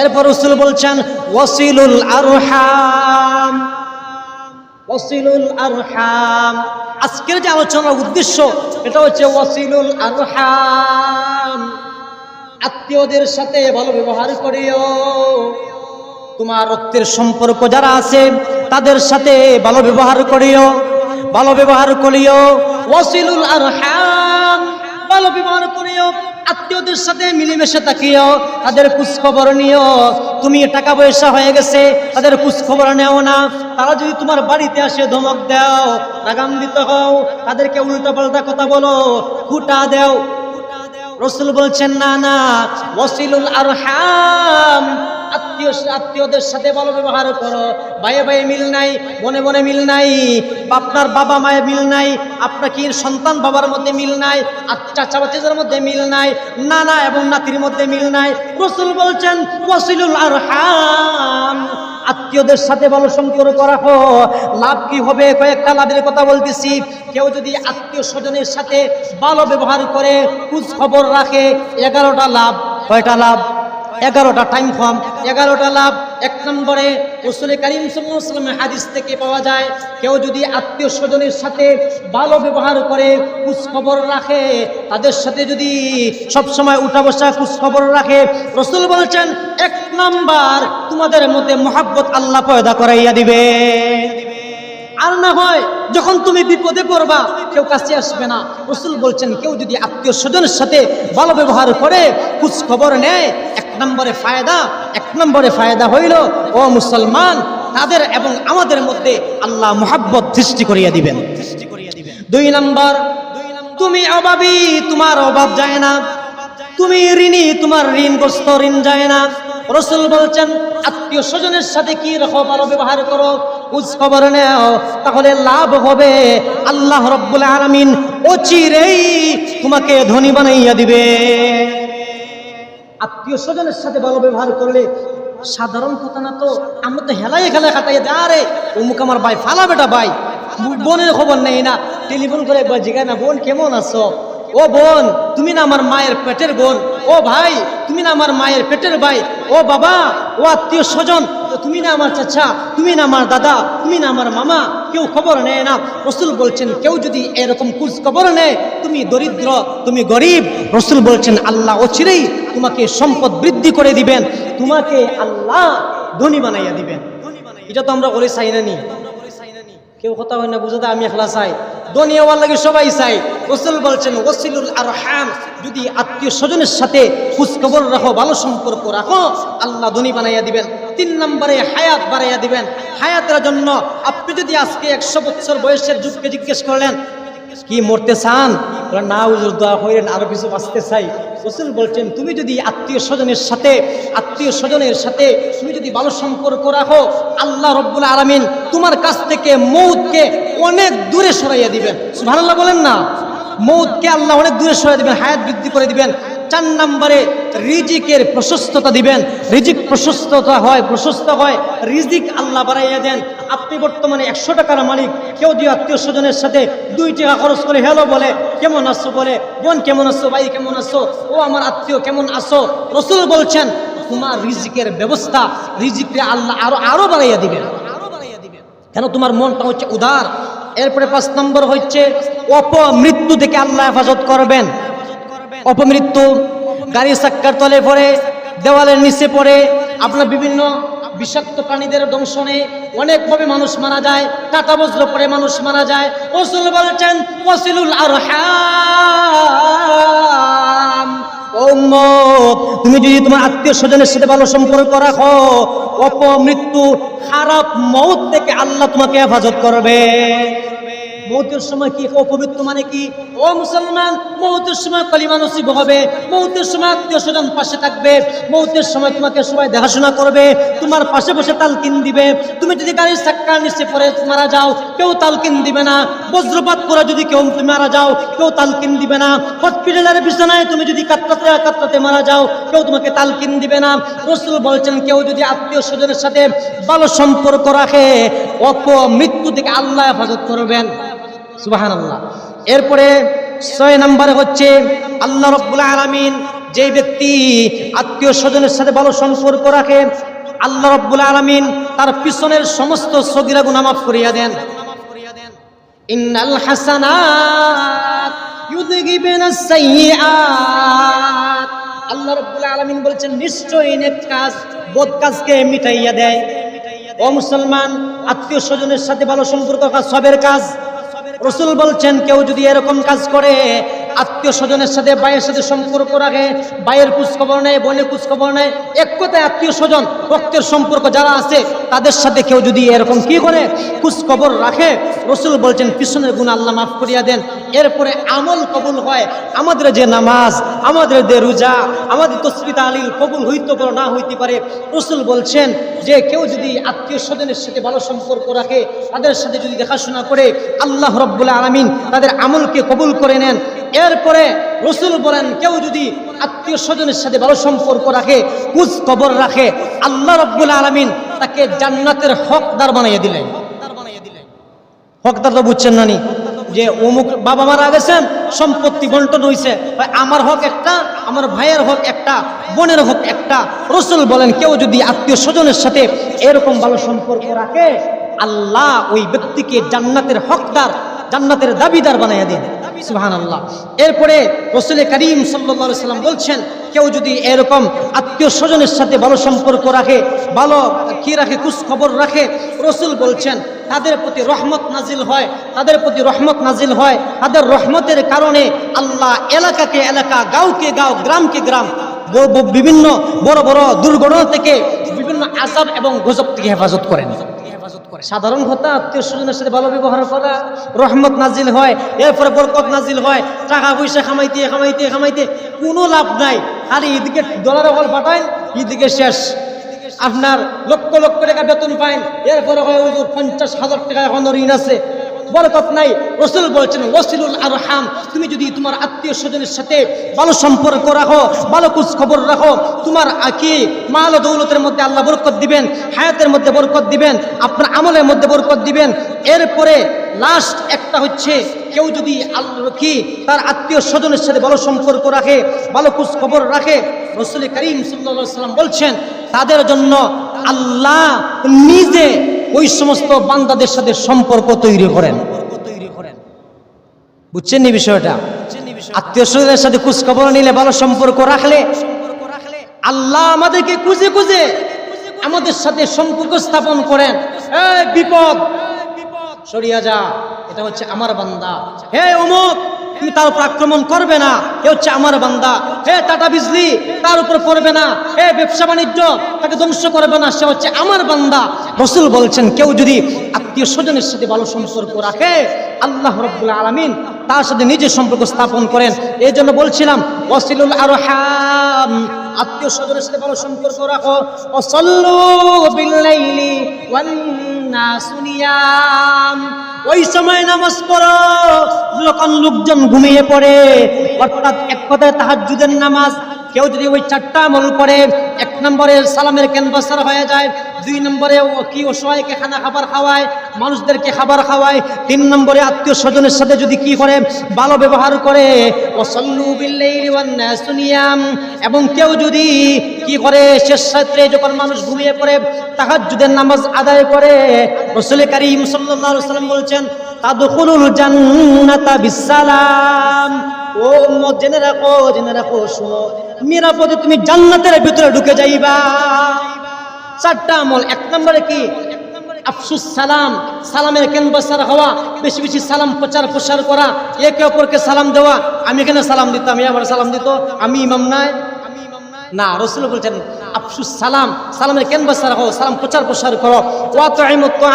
এরপর রসুল বলছেন, ওয়াসিলুল আরহাম ওয়াসিলুল আরহাম। আজকের যে আলোচনার উদ্দেশ্য, এটা হচ্ছে ওয়াসিলুল আরহাম। আত্মীয়দের সাথে ভালো ব্যবহার করিও। তোমার রক্তের সম্পর্ক যারা আছে, তাদের সাথে ভালো ব্যবহার করিও, ভালো ব্যবহার করিও। ওয়াসিলুল আরহাম, ভালো ব্যবহার করিও। আত্মীয়দের সাথে মিলেমিশে তাকিও তাদের খোঁজখবর নিও তুমি টাকা পয়সা হয়ে গেছে, তাদের খোঁজখবর নেও না। তারা যদি তোমার বাড়িতে আসে ধমক দাও, রাগান্বিত হও, তাদেরকে উল্টা পাল্টা কথা বলো কুটা দাও। রসুল বলছেন, না না, ওয়াসিলুল আরহাম। আত্মীয় আত্মীয়দের সাথে ভালো ব্যবহার করো। ভাইয়ে ভাইয়ে মিল নাই বনে বনে মিল নাই আপনার বাবা মায়ের মিল নাই আপনার কি সন্তান বাবার মধ্যে মিল নাই চাচা বাচ্চাদের মধ্যে মিল নাই, নানা এবং নাতির মধ্যে মিল নাই। রসুল বলছেন, ওয়াসিলুল আরহাম। আত্মীয়দের সাথে ভালো সম্পর্ক রাখো। লাভ কি হবে? কয়েকটা লাভের কথা বলতেছি। কেউ যদি আত্মীয় স্বজনের সাথে ভালো ব্যবহার করে, খোঁজ খবর রাখে, এগারোটা লাভ, কয়টা লাভ? এগারোটা টাইম কম এগারোটা লাভ। এক নম্বরে রসুল করিম সাল্লামের হাদিস থেকে পাওয়া যায়, কেউ যদি আত্মীয় স্বজনের সাথে ভালো ব্যবহার করে খবর রাখে, তাদের সাথে যদি সব সময় উঠা বসা খবর রাখে, রসুল বলছেন, এক নাম্বার, তোমাদের মধ্যে মোহাব্বত আল্লাহ পয়দা করাইয়া দিবে। আর না হয়, যখন তুমি বিপদে পড়বা, কেউ কাছে আসবে না। রসুল বলছেন, কেউ যদি আত্মীয় স্বজনের সাথে ভালো ব্যবহার করে খবর নেয় নম্বরে ফায়দা, এক নম্বরে ফায়দা হইল, ও মুসলমান, তাদের এবং আমাদের মধ্যে আল্লাহ মোহাব্বত সৃষ্টি করিয়া দিবেন। দুই নম্বর, তুমি অভাবী, তোমার অভাব যায় না। তুমি ঋণী, তোমার ঋণগ্রস্ত ঋণ যায় না। রসুল বলছেন, আত্মীয় স্বজনের সাথে কি রকম ভালো ব্যবহার করো? খোঁজ খবর নেও, তাহলে লাভ হবে। আল্লাহ রব্বুল আলমিন অচিরেই তোমাকে ধনী বানাইয়া দিবে। আত্মীয় স্বজনের সাথে ভালো ব্যবহার করলে সাধারণ কথা না তো, আমরা তো হেলাই খেলা খাটাই দেয় আরে, অমুক আমার ভাই, ফালা বেটা ভাই, বোনের খবর নেই না। টেলিফোন করে একবার জিগায় না, বোন কেমন আছো? ও বোন, তুমি না আমার মায়ের পেটের বোন। ও ভাই, তুমি না আমার মায়ের পেটের ভাই। ও বাবা, ও আত্মীয় স্বজন তুমি না আমার চাচা, তুমি না আমার দাদা, তুমি না আমার মামা, কেউ খবর নেয় না। রসুল বলছেন, কেউ যদি এরকম কুচ খবর নেয়, তুমি দরিদ্র, তুমি গরিব। রসুল বলছেন, আল্লাহ ও অচিরেই তোমাকে সম্পদ বৃদ্ধি করে দিবেন, তোমাকে আল্লাহ ধনী বানাইয়া দিবেন। এটা তো আমরা করে চাই না। নি কেউ কথা হয় না বুঝাতে আমি একলা চাই। দুনিয়া হওয়ার লাগে সবাই চাই। রসুল বলছেন ওসিলুল আর হাম যদি আত্মীয় স্বজনের সাথে খোঁজখবর রাখো, ভালো সম্পর্ক রাখো, আল্লাহ ধনী বানাইয়া দিবেন। তিন নম্বরে হায়াত বাড়াইয়া দিবেন। হায়াতের জন্য আপনি যদি আজকে একশো বছর বয়সের যুগকে জিজ্ঞেস করলেন, কি মরতে চান? না হুজুর, দোয়া করেন, আরও কিছু বাঁচতে চাই। রসুল বলছেন, তুমি যদি আত্মীয় স্বজনের সাথে, আত্মীয় স্বজনের সাথে তুমি যদি ভালো সম্পর্ক রাখো, আল্লাহ রব্বুল আলমিন তোমার কাছ থেকে মৌতকে অনেক দূরে সরাইয়া দিবেন। সুবহানাল্লাহ বলেন না। মৌতকে আল্লাহ অনেক দূরে সরাই দিবেন, হায়াত বৃদ্ধি করে দিবেন। চার নম্বরে রিজিকের প্রশস্ততা দিবেন। রিজিক প্রশস্ততা হয়, প্রশস্ত হয়। রিজিক আল্লাহ বাড়াইয়া দেন। আপনি বর্তমানে একশো টাকার মালিক, কেউ দিয়ে আত্মীয় স্বজনের সাথে দুই টাকা খরচ করে হ্যালো বলে, কেমন আসছো বলে, বোন, কেমন আসছো ভাই, কেমন আসছো ও, আমার আত্মীয়, কেমন আসো রসুল বলছেন, তোমার রিজিকের ব্যবস্থা রিজিককে আল্লাহ আরও আরও বাড়াইয়া দিবেন। কেন? তোমার মনটা হচ্ছে উদার। এরপরে পাঁচ নম্বর হচ্ছে অপমৃত্যু থেকে আল্লাহ হেফাজত করবেন। অপমৃত্যু, গাড়ি চাক্কার তলে পড়ে, দেওয়ালের নিচে পড়ে, আপনার বিভিন্ন বিষাক্ত প্রাণীদের দংশনে অনেকভাবে মানুষ মারা যায় টাকা বজ্র পরে মানুষ মারা যায়। রসুল বলছেন ওসিলুল আর তুমি যদি তোমার আত্মীয় স্বজনের সাথে ভালো সম্পর্ক রাখো, অপমৃত্যু খারাপ মৌত থেকে আল্লাহ তোমাকে হেফাজত করবে। মৌতের সময় কি অপবিত্র মানে কি? ও মুসলমান, মৌতের সময় কালিমা নসিব হবে। মৌতের সময় আত্মীয় স্বজন পাশে থাকবে। মৌতের সময় তোমাকে সবাই দেখাশোনা করবে। তোমার পাশে বসে তালকিন দিবে। তুমি যদি গাড়ির চাক্কার নিচে পড়ে মারা যাও, কেউ তালকিন দিবে না। বজ্রপাত করে যদি কেউ তুমি মারা যাও, কেউ তালকিন দিবে না। হসপিটালের বিছানায় তুমি যদি কাতরাতে কাতরাতে মারা যাও, কেউ তোমাকে তালকিন দিবে না। রসুল বলছেন, কেউ যদি আত্মীয় স্বজনের সাথে ভালো সম্পর্ক রাখে, অপমৃত্যু থেকে আল্লাহ হেফাজত করবেন। সুবাহান আল্লাহ এরপরে ছয় নম্বরে হচ্ছে আল্লাহ রব্বুল আলমিন যে ব্যক্তি আত্মীয় স্বজনের সাথে ভালো সম্পর্ক রাখে, আল্লাহ রব্বুল আলমিন তার পিছনের সমস্ত সগিরা গুনাহ মাফ করিয়া দেন। আলামিন বলেছেন কাজ মুসলমান, আত্মীয় স্বজনের সাথে ভালো সম্পর্ক কাজ সবের কাজ। রসুল বলছেন, কেউ যদি এরকম কাজ করে, আত্মীয় স্বজনের সাথে, ভাইয়ের সাথে সম্পর্ক রাখে, ভাইয়ের খবর নেয়, বোনের খবর নেয়, এক কথায় আত্মীয় স্বজন, রক্তের সম্পর্ক যারা আছে, তাদের সাথে কেউ যদি এরকম কি করে খবর রাখে, রসুল বলছেন, পিছনের গুণ আল্লাহ মাফ করিয়া দেন। এরপরে আমল কবুল হয়। আমাদের যে নামাজ, আমাদের যে রোজা, আমাদের তসবিত আলীল কবুল হইতে পারে না হইতে পারে, রসুল বলছেন যে কেউ যদি আত্মীয় স্বজনের সাথে ভালো সম্পর্ক রাখে, তাদের সাথে যদি দেখাশোনা করে, আল্লাহ রব্বুল্লাহ আলমিন তাদের আমলকে কবুল করে নেন। এরপরে রসুল বলেন, কেউ যদি আত্মীয় স্বজনের সাথে ভালো সম্পর্ক রাখে কুচ কবর রাখে, আল্লাহ রব্বুল আলমিন তাকে জান্নাতের হকদার বানাইয়া দিলেন। হকদার তো বুঝছেন না নি? যে অমুক বাবা মারা গেছেন সম্পত্তি বন্টন হয়েছে আমার হক একটা, আমার ভাইয়ের হক একটা, বোনের হক একটা। রসুল বলেন, কেউ যদি আত্মীয় স্বজনের সাথে এরকম ভালো সম্পর্ক রাখে, আল্লাহ ওই ব্যক্তিকে জান্নাতের হকদার, জান্নাতের দাবিদার বানাইয়া দেন। সুহান আল্লাহ এরপরে রসুল করিম সাল্লা সাল্লাম বলছেন, কেউ যদি এরকম আত্মীয় স্বজনের সাথে ভালো সম্পর্ক রাখে, ভালো কি রাখে খবর রাখে, রসুল বলছেন তাদের প্রতি রহমত নাজিল হয়, তাদের প্রতি রহমত নাজিল হয়। তাদের রহমতের কারণে আল্লাহ এলাকাকে এলাকা, গাঁওকে গাঁও, গ্রামকে গ্রাম বিভিন্ন বড় বড় দুর্ঘটনা থেকে বিভিন্ন আজাব এবং গজব থেকে হেফাজত করেন। সাধারণ কথা, আত্মীয় স্বজনের সাথে ভালো ব্যবহার করা, রহমত নাজিল হয়, এরপরে বরকত নাজিল হয়, টাকা পয়সা খামাইতে খামাইতে খামাইতে কোনো লাভ নাই। আর এদিকে ডলার হল পাঠায় এদিকে শেষ। আপনার লক্ষ লক্ষ টাকা বেতন পায়। এরপরে হয় পঞ্চাশ হাজার টাকা এখন ঋণ আছে। বরকত নাই। রসুল বলছেন ওসিলুল আর হাম তুমি যদি তোমার আত্মীয় স্বজনের সাথে ভালো সম্পর্ক রাখো, ভালো খবর রাখো, তোমার কি মাল দৌলতের মধ্যে আল্লাহ বরকত দিবেন, হায়াতের মধ্যে বরকত দিবেন, আপনার আমলের মধ্যে বরকত দিবেন, এরপরে লাস্ট একটা হচ্ছে, কেউ যদি কি তার আত্মীয় স্বজনের সাথে ভালো সম্পর্ক রাখে, ভালো খবর রাখে, রসুল করিম সাল্লা সাল্লাম বলছেন, তাদের জন্য আল্লাহ নিজে ওই সমস্ত বান্দাদের সাথে সম্পর্ক তৈরি করেন। বুঝছেন নি বিষয়টা? আত্মীয় স্বজনের সাথে খোঁজ খবর নিলে, ভালো সম্পর্ক রাখলে আল্লাহ আমাদেরকে খুঁজে খুঁজে আমাদের সাথে সম্পর্ক স্থাপন করেন। এই বিপদ! সরিয়া যা, এটা হচ্ছে আমার বান্দা। হে অমুক! তুমি তার উপর আক্রমণ করবে না। এ হচ্ছে আমার বান্দা। হে টাটা বিজলি, তার উপর পড়বে না। হে ব্যবসা বাণিজ্য, তাকে ধ্বংস করবে না। সে হচ্ছে আমার বান্দা। রসুল বলছেন, কেউ যদি আত্মীয় স্বজনের সাথে ভালো সম্পর্ক রাখে, আল্লাহ রব্বুল আলমিন তার সাথে নিজের সম্পর্ক স্থাপন করেন। এই জন্য বলছিলাম, ওয়াসিলুল আর আত্মীয় স্বজনের সাথে ভালো সম্পর্ক রাখো। অসল্লু বিল্লাইলি ওয়ান ওই সময় নামাজ পড়ো। যখন লোকজন ঘুমিয়ে পড়ে, অর্থাৎ এক কথায় তাহাজ্জুদের নামাজ, কেউ যদি ওই চারটা আমল করে নম্বরে সালামের ক্যানভাসার হয়ে যায়। দুই নম্বরে কি অসহায়কে খানা খাবার খাওয়ায়, মানুষদেরকে খাবার খাওয়ায়। তিন নম্বরে আত্মীয় স্বজনের সাথে যদি কি করে, ভালো ব্যবহার করে এবং কেউ যদি কি করে, শেষ রাত্রে যখন মানুষ ঘুমিয়ে পড়ে, তাহাজ্জুদের নামাজ আদায় করে, রসুল করিম আলাইহি সাল্লাম বলছেন, তাদখুলুল জান্নাতা বিসালাম ও উম্মত, জেনে রাখো জেনে রাখো, শুনো। নিরাপদে তুমি জান্নাতের ভিতরে ঢুকে যাইবা। চারটা আমল, এক নম্বরে কি? আফসুস সালাম, সালামের ক্যানভাসার হওয়া, বেশি বেশি সালাম প্রচার প্রসার করা, একে অপরকে সালাম দেওয়া। আমি এখানে সালাম দিতাম আমি আবার সালাম দিত, আমি ইমাম নাই। না, রসুল বলছেন আফসুস সালাম, সালামের ক্যানভাসার হও সালাম প্রচার প্রসার করো। ওয়াত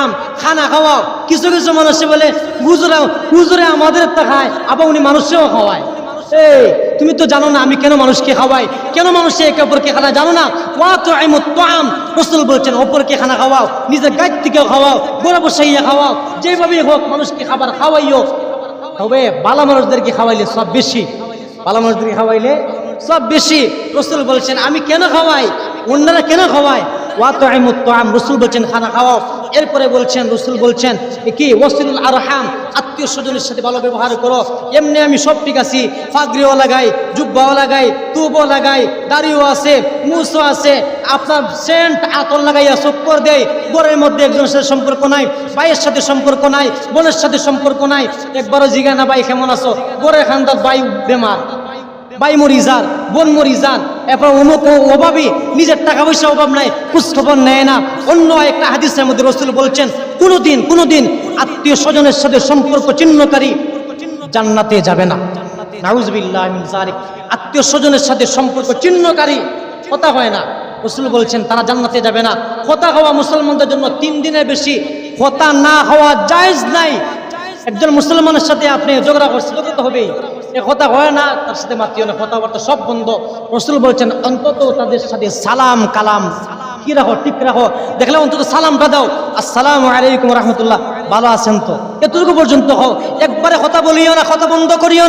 আম খানা খাওয়াও। কিছু কিছু মানুষে বলে, হুজুরা, হুজুরে আমাদের তা খায় আবার উনি মানুষেও খাওয়ায়। তুমি তো জানো না আমি কেন মানুষকে খাওয়াই। কেন মানুষে একে অপরকে খানা জানো না? ওয়া তো আম রসুল বলছেন, অপরকে খানা খাওয়াও, নিজের গাছ থেকে খাওয়াও, গোড়া বসাইয়া খাওয়াও। যেভাবেই হোক, মানুষকে খাবার খাওয়াইও। তবে বালা মানুষদেরকে খাওয়াইলে সব বেশি। বালা মানুষদেরকে খাওয়াইলে সব বেশি রসুল বলছেন, আমি কেন খাওয়াই? অন্যরা কেন আম রসুল বলছেন, খানা খাওয়াও। এরপরে বলছেন, রসুল বলছেন, কি? ওয়াসিলুল আরহাম, আত্মীয় স্বজনের সাথে ভালো ব্যবহার করো। এমনি আমি সব ঠিক আছি। ফাগরিও লাগাই, জুব্বাও লাগাই, তুবও লাগাই, দাড়িও আছে, মুসও আছে। আপনার সেন্ট আতল লাগাইয়া চক্কর দেয় গোরের মধ্যে একজনের সাথে সম্পর্ক নাই, ভাইয়ের সাথে সম্পর্ক নাই, বোনের সাথে সম্পর্ক নাই। একবারও জিজ্ঞানা ভাই, কেমন আছো? গোরের খান্দার বাই বেমার। ভাই মরি যান, বোন মরি যান, এরপর অমুক অভাবী নিজের টাকা পয়সা অভাব নাই, খোঁজখবর নেয় না। অন্য একটা হাদিসের মধ্যে রসুল বলছেন, কোনোদিন কোনোদিন আত্মীয় স্বজনের সাথে সম্পর্ক চিহ্নকারী জান্নাতে যাবে না। আত্মীয় স্বজনের সাথে সম্পর্ক চিহ্নকারী কথা হয় না। রসুল বলছেন, তারা জান্নাতে যাবে না। কথা হওয়া মুসলমানদের জন্য তিন দিনের বেশি। কথা না হওয়া জায়জ নাই। একজন মুসলমানের সাথে আপনি ঝগড়া করছেন তো হবেই। এ কথা হয় না, তার সাথে মাতিও কথাবার্তা, সব বন্ধ। রসুল বলছেন, অন্তত তাদের সাথে সালাম, কালাম। কি রাখো, ঠিক রাখো। দেখলে অন্তত সালামটা দাও। আসসালাম আলাইকুম রহমতুল্লাহ। ভালো আছেন তো? এতটুকু পর্যন্ত হও। একবারে কথা বলিও না, কথা বন্ধ করিও না।